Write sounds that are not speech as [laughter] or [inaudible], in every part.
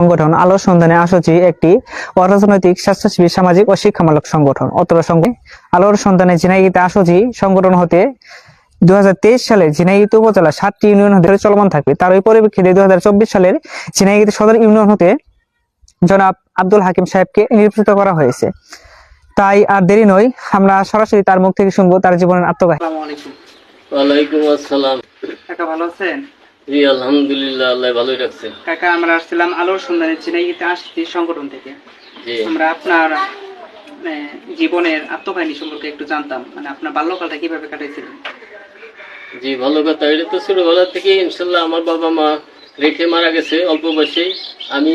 সংগঠন আলোর সন্ধানে আসছি একটি অরাজনৈতিক স্বেচ্ছাসেবী সামাজিক ও শিক্ষামূলক সংগঠন। অত্র সঙ্গে আলোর সন্ধানে ঝিনাইগিতে আসছি। সংগঠন হতে দুই সালে ঝিনাইগিত উপজেলা সাতটি ইউনিয়ন হতে চলমান থাকবে। তার ওই পরিপ্রেক্ষিতে দু হাজার চব্বিশ সালের ঝিনাইগিতে সদর ইউনিয়ন হতে জনাব আব্দুল হাকিম সাহেবকে নির্বাচিত করা হয়েছে। তাই আর দেরি নয় আমরা সরাসরি তার মুখ থেকে শুনব তার জীবনের আত্মকাহিনী ভালো আছেন? জি আলহামদুলিল্লাহ আল্লাহ ভালোই রাখছে। কাকা আমরা আসছিলাম আলোর সন্ধানে ঝিনাইগিতে আসছি সংগঠন থেকে। আমরা আপনার জীবনের আত্মকাহিনী সম্পর্কে একটু জানতাম। মানে আপনার বাল্যকালটা কীভাবে কাটাইছিলেন জি ভালো কথা এটা তো ছোটবেলা থেকে ইনশাল্লাহ আমার বাবা মা রেখে মারা গেছে অল্প বয়সেই। আমি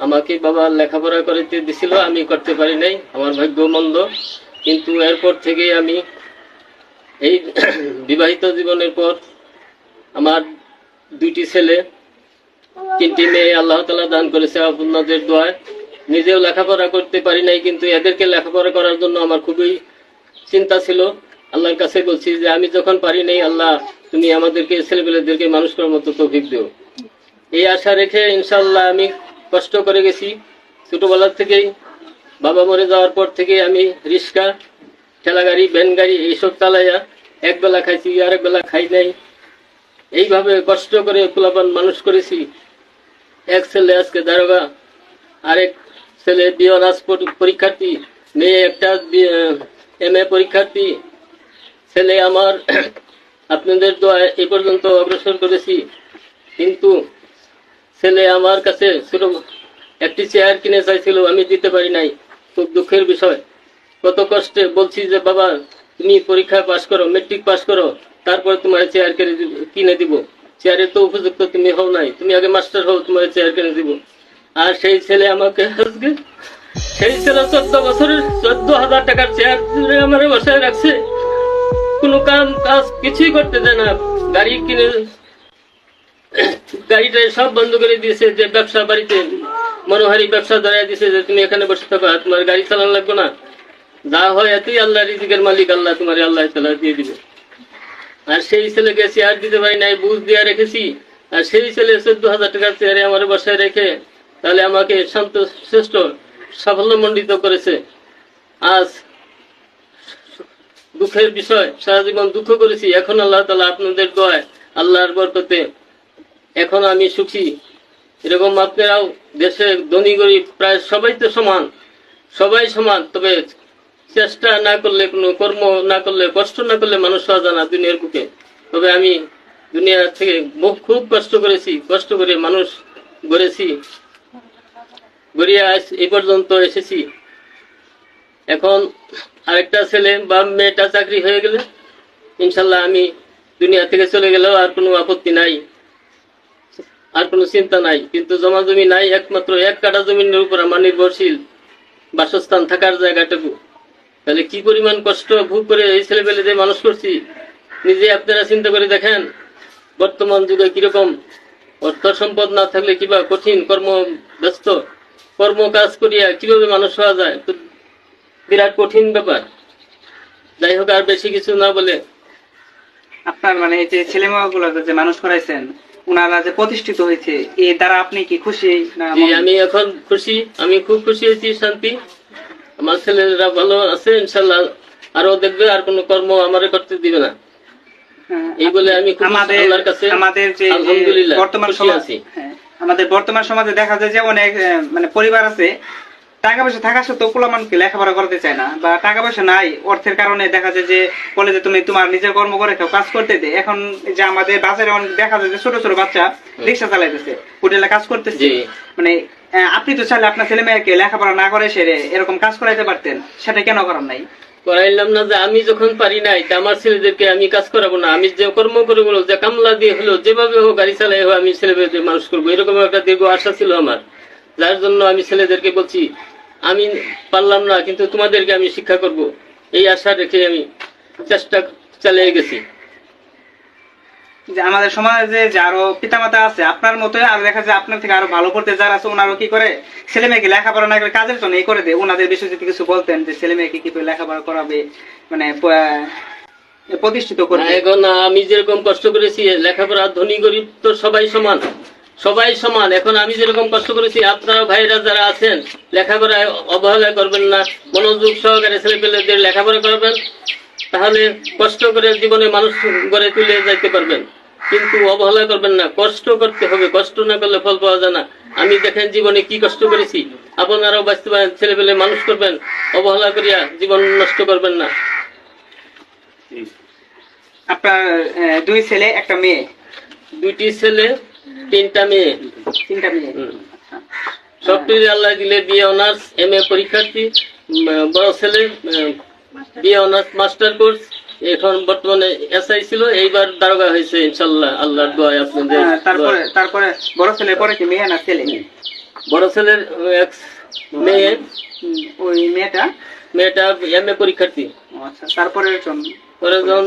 আমাকে বাবা লেখাপড়া করতে দিছিল আমি করতে পারি নাই আমার ভাগ্য মন্দ। কিন্তু এরপর থেকে আমি এই [clears throat] বিবাহিত জীবনের পর আমার দুইটি ছেলে, তিনটি মেয়ে আল্লাহ তালা দান করেছে আপনাদের দোয়ায়। নিজেও লেখাপড়া করতে পারি নাই, কিন্তু এদেরকে লেখাপড়া করার জন্য আমার খুবই চিন্তা ছিল। আল্লাহর কাছে বলছি যে, আমি যখন পারি নাই, আল্লাহ, তুমি আমাদেরকে, ছেলেপেলেদেরকে মানুষ করার মতো তৌফিক দিও। এই আশা রেখে ইনশাল্লাহ আমি কষ্ট করে গেছি। ছোটবেলার থেকেই, বাবা মরে যাওয়ার পর থেকে আমি রিক্সা ঠেলা গাড়ি ভ্যান গাড়ি এইসব চালাইয়া এক বেলা খাইছি আরেক বেলা খাই নাই। এইভাবে কষ্ট করে পোলাপান মানুষ করেছি। এক ছেলে আজকে দারোগা, আরেক ছেলে বিয়নাস পরীক্ষার্থী, মেয়ে একটা এম এ পরীক্ষার্থী। ছেলে আমার, [clears throat] আপনাদের দোয়ায় এ পর্যন্ত অগ্রসর করেছি। কিন্তু ছেলে আমার কাছে ছোট, একটি চেয়ার কিনে চাইছিল, আমি দিতে পারি নাই। খুব দুঃখের বিষয়। কত কষ্টে বলছি যে, বাবা তুমি পরীক্ষায় পাশ করো মেট্রিক পাশ করো, তারপর তোমার চেয়ার কিনে দিব- কিনে দিব। চেয়ারের তো উপযুক্ত তুমি হও নাই, তুমি আগে মাস্টার হও, তোমার চেয়ার কিনে দিব। আর সেই ছেলে আমাকে আজকে, সেই ছেলে চোদ্দ বছরের, চোদ্দ হাজার টাকার চেয়ার আমার বসায় রাখছে। কোনো কাম, কাজ কিছুই করতে দেয় না। গাড়ি কিনে, গাড়িটা সব বন্ধ করে দিয়েছে যে ব্যবসা বাড়িতে, মনোহারি ব্যবসা ধরাই দিয়েছে যে তুমি এখানে বসে থাকো তোমার গাড়ি চালানো লাগবে না। যা হয় এতই আল্লাহ রিজিকের মালিক, আল্লাহ তোমার আল্লাহ তালা দিয়ে দিবে। আর সেই ছেলেকে চেয়ার দিতে পারি নাই, বুঝ দিয়ে রেখেছি। আর সেই ছেলে চোদ্দ হাজার টাকার চেয়ারে আমার বাসায় রেখে, তাহলে আমাকে শান্ত, শ্রেষ্ঠ, সাফল্যমণ্ডিত করেছে। আজ দুঃখের বিষয়, সারা জীবন দুঃখ করেছি। এখন আল্লাহ তালা আপনাদের দোয়ায়, আল্লাহর বরকতে এখন আমি সুখী। এরকম আপনারাও দেশে ধনী গরিব, প্রায় সবাই তো সমান, সবাই সমান। তবে চেষ্টা না করলে কোনো কর্ম না করলে, কষ্ট না করলে মানুষ হওয়া না দুনিয়ার বুকে। তবে আমি দুনিয়া থেকে খুব কষ্ট করেছি, কষ্ট করে মানুষ গড়েছি। গড়িয়ে এই পর্যন্ত এসেছি। এখন আরেকটা ছেলে বা মেয়েটা চাকরি হয়ে গেলে, ইনশাল্লাহ আমি দুনিয়া থেকে চলে গেলেও আর কোনো আপত্তি নাই, আর কোনো চিন্তা নাই। কিন্তু জমা জমি নাই, একমাত্র এক কাটা জমিনের উপর আমার নির্ভরশীল বাসস্থান থাকার জায়গাটুকু। তাহলে কি পরিমাণ কষ্ট ভোগ করে এই ছেলেপেলেদের মানুষ করছি? নিজে আপনারা চিন্তা করে দেখেন বর্তমান যুগে কীরকম অর্থ সম্পদ না থাকলে কিবা কঠিন কর্ম ব্যস্ত কর্ম কাজ করিয়া কীভাবে মানুষ হওয়া যায়? তো বিরাট কঠিন ব্যাপার। যাই হোক আর বেশি কিছু না বলে। আপনার মানে এই যে ছেলে মেয়েগুলো যে মানুষ করাইছেন ওনারা যে প্রতিষ্ঠিত হয়েছে এ দ্বারা আপনি কি খুশি না আমি এখন খুশি আমি খুব খুশি হয়েছি শান্তি। আমার ছেলেরা ভালো আছে ইনশাল্লাহ আরও দেখবে আর কোনো কর্ম আমারে করতে দিবে না। হ্যাঁ, এই বলে আমি আমাদের কাছে আমাদের যে বর্তমান সমাজ হ্যাঁ, আমাদের বর্তমান সমাজে দেখা যায় যে অনেক মানে পরিবার আছে টাকা পয়সা থাকা সত্ত্বেও পোলামানকে লেখাপড়া করতে চায় না বা টাকা পয়সা নাই অর্থের কারণে দেখা যায় যে বলে যে তুমি তোমার নিজের কর্ম করে খাও কাজ করতে দে। এখন যে আমাদের বাজারে অনেক দেখা যায় যে ছোট ছোট বাচ্চা রিক্সা চালাইতেছে হোটেলে কাজ করতেছে মানে আপনি তো চাইলে আপনার ছেলে মেয়েকে লেখাপড়া না করে সেরে এরকম কাজ করাইতে পারতেন। সেটা কেন করার নাই? করাইলাম না যে আমি যখন পারি নাই আমার ছেলেদেরকে আমি কাজ করাবো না। আমি যে কর্ম করে বলো যে কামলা দিয়ে হলো, যেভাবে হোক গাড়ি চালাই হোক, আমি ছেলেদের মানুষ করব। এরকম একটা দীর্ঘ আশা ছিল আমার। যার জন্য আমি ছেলেদেরকে বলছি, আমি পারলাম না, কিন্তু তোমাদেরকে আমি শিক্ষা করব। এই আশা রেখে আমি চেষ্টা চালিয়ে গেছি। যে আমাদের সমাজে যে আরও পিতামাতা আছে আপনার মতোই আর দেখা যায় আপনার থেকে আরও ভালো করতে যারা আছে ওনারও কি করে? ছেলে মেয়েকে লেখাপড়া না করে কাজের জন্য এই করে দেয়। ওনাদের বিষয়ে যদি কিছু বলতেন যে ছেলে মেয়েকে কি করে লেখাপড়া করাবে মানে প্রতিষ্ঠিত করবে এখন আমি যেরকম কষ্ট করেছি লেখাপড়া ধনী গরিব তো সবাই সমান। সবাই সমান। এখন আমি যেরকম কষ্ট করেছি আপনারা ভাইরা যারা আছেন লেখাপড়ায় অবহেলা করবেন না মনোযোগ সহকারে ছেলেপেলেদের লেখাপড়া করবেন তাহলে কষ্ট করে জীবনে মানুষ গড়ে তুলে যাইতে পারবেন। কিন্তু অবহেলা করবেন না কষ্ট করতে হবে কষ্ট না করলে ফল পাওয়া যায় না। আমি দেখেন জীবনে কি কষ্ট করেছি। আপনারাও বাঁচতে পারেন ছেলে পেলে মানুষ করবেন অবহেলা করিয়া জীবন নষ্ট করবেন না। আপনার দুই ছেলে একটা মেয়ে? দুইটি ছেলে তিনটা মেয়ে। তিনটা মেয়ে। হুম। সবটির আল্লাহ দিলে বিয়ে অনার্স এম এ পরীক্ষার্থী বড় ছেলে বিয়ে অনার্স মাস্টার কোর্স। এখন বর্তমানে এসআই ছিল এইবার দারোগা হয়েছে ইনশাল্লাহ আল্লাহর দোয়ায় আপনাদের তারপরে তারপরে বড় ছেলের পরে কি মেয়ে না ছেলে? বড় ছেলের এক মেয়ে। ওই মেয়েটা? মেয়েটা এম এ পরীক্ষার্থী। আচ্ছা তারপরে জন পরে যখন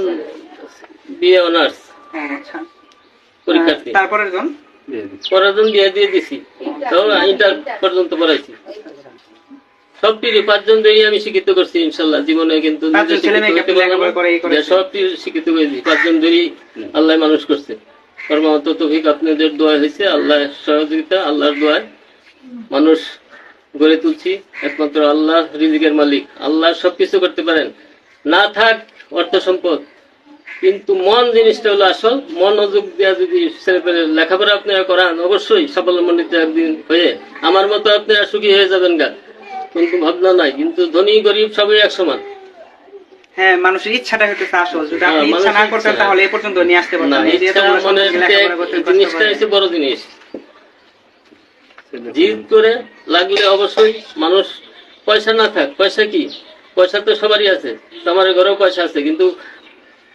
বিয়ে অনার্স হ্যাঁ আচ্ছা। পরীক্ষার্থী। তারপরে জন? পরের জন বিয়ে দিয়ে দিছি। তো ইন্টার পর্যন্ত পড়াইছি। সবটিরই আমি শিক্ষিত করছি ইনশাল্লাহ জীবনে কিন্তু নিজে পাঁচজন ছেলে মেয়েকে শিক্ষিত আপনি হতে পারব না। লেখাপড়া করে এই করেছেন? যে সবটি শিক্ষিত করেছি আল্লাহ মানুষ করছে। তৌফিক আপনাদের দোয়া হয়েছে আল্লাহ সহযোগিতা আল্লাহর দোয়ায় মানুষ গড়ে তুলছি। একমাত্র আল্লাহ রিজিকের মালিক। আল্লাহ সবকিছু করতে পারেন। না থাক অর্থ সম্পদ। কিন্তু মন জিনিসটা হলো আসল। মনোযোগ দেওয়া যদি ছেলে পেলে লেখাপড়া আপনারা করান অবশ্যই সাফল্যমণ্ডিত একদিন হয়ে আমার মতো আপনারা সুখী হয়ে যাবেন গা। কিন্তু ভাবনা নাই কিন্তু ধনী গরিব সবই এক সমান হ্যাঁ মানুষের ইচ্ছাটা হইতেছে আসল। যদি আপনি হ্যাঁ, ইচ্ছা না করতেন তাহলে এই পর্যন্ত নিয়ে আসতে পারতেন এই যে এত বড় মনে জিনিসটা। হচ্ছে বড় জিনিস। জিদ করে লাগলে অবশ্যই মানুষ পয়সা না থাক। পয়সা কি? পয়সা তো সবারই আছে। আমার ঘরেও পয়সা আছে কিন্তু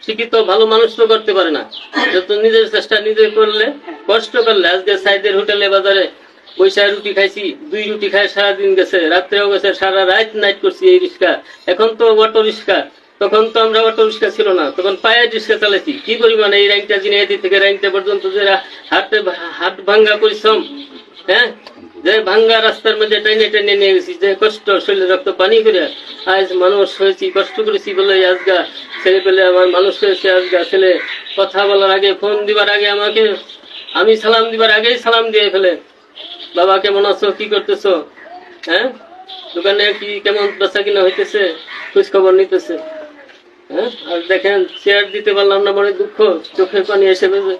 শিক্ষিত ভালো মানুষ তো করতে পারে না। যত নিজের চেষ্টা নিজে করলে কষ্ট করলে। আজকে সাইদের হোটেলে বাজারে পয়সা রুটি খাইছি, দুই রুটি খাই সারাদিন গেছে, রাত্রেও গেছে, সারা রাত নাইট করছি এই রিক্সা এখন তো অটো রিক্সা তখন তো আমরা অটো রিক্সা ছিল না। তখন পায়ের রিক্সা চালাইছি। কি পরিমাণে এই র্যাঙ্কটা জিনিয়াদি থেকে র্যাঙ্কটা পর্যন্ত যে হাটে হাট ভাঙ্গা পরিশ্রম হ্যাঁ? যে ভাঙ্গা রাস্তার মধ্যে টেনে টেনে নিয়ে গেছি, যে কষ্ট শরীরে রক্ত পানি করে আজ মানুষ হয়েছি, কষ্ট করেছি বলে আজগা ছেলে পেলে আমার মানুষ হয়েছে, আজগা ছেলে। কথা বলার আগে ফোন দিবার আগে আমাকে, আমি সালাম দিবার আগেই সালাম দিয়ে ফেলে। বাবা কেমন আছো? কি করতেছো? হ্যাঁ? দোকানে কি কেমন বেচা কিনা হইতেছে? খোঁজ খবর নিতেছে। হ্যাঁ? আর দেখেন চেয়ার দিতে পারলাম না মনে দুঃখ। চোখের পানি এসে বেজে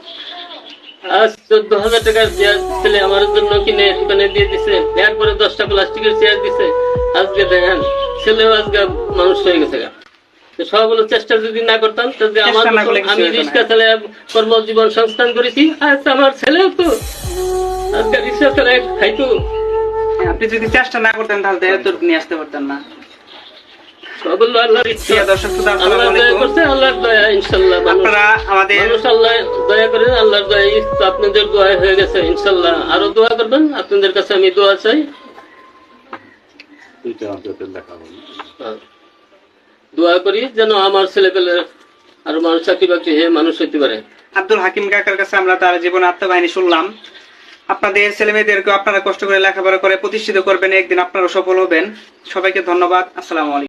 আজ চোদ্দ হাজার টাকার চেয়ার ছেলে আমার জন্য কিনে দোকানে দিয়ে দিছে। এরপরে দশটা প্লাস্টিকের চেয়ার দিছে। আজকে দেখেন ছেলেও আজকে মানুষ হয়ে গেছে গা। সবগুলো চেষ্টা যদি না করতাম তাহলে আমার আমি রিক্সা চালে কর্মজীবন সংস্থান করেছি আজ আমার ছেলেও তো। আজকে চালায় খাইতো আপনি যদি চেষ্টা না করতেন তাহলে তো এত নিয়ে আসতে পারতেন না। দয়া আপনাদের হয়ে গেছে ইনশাল্লাহ আরও দোয়া করবেন? আপনাদের কাছে আমি দোয়া চাই। হ্যাঁ। দোয়া করি যেন আমার ছেলে পেলে আরও মানুষ চাকরি বাকরি হয়ে মানুষ হইতে পারে। আব্দুল হাকিম কাকার কাছে আমরা তার জীবন আত্মবাহিনী শুনলাম। আপনাদের ছেলে মেয়েদেরকে আপনারা কষ্ট করে লেখাপড়া করে প্রতিষ্ঠিত করবেন, একদিন আপনারা সফল হবেন। সবাইকে ধন্যবাদ, আসসালামু আলাইকুম।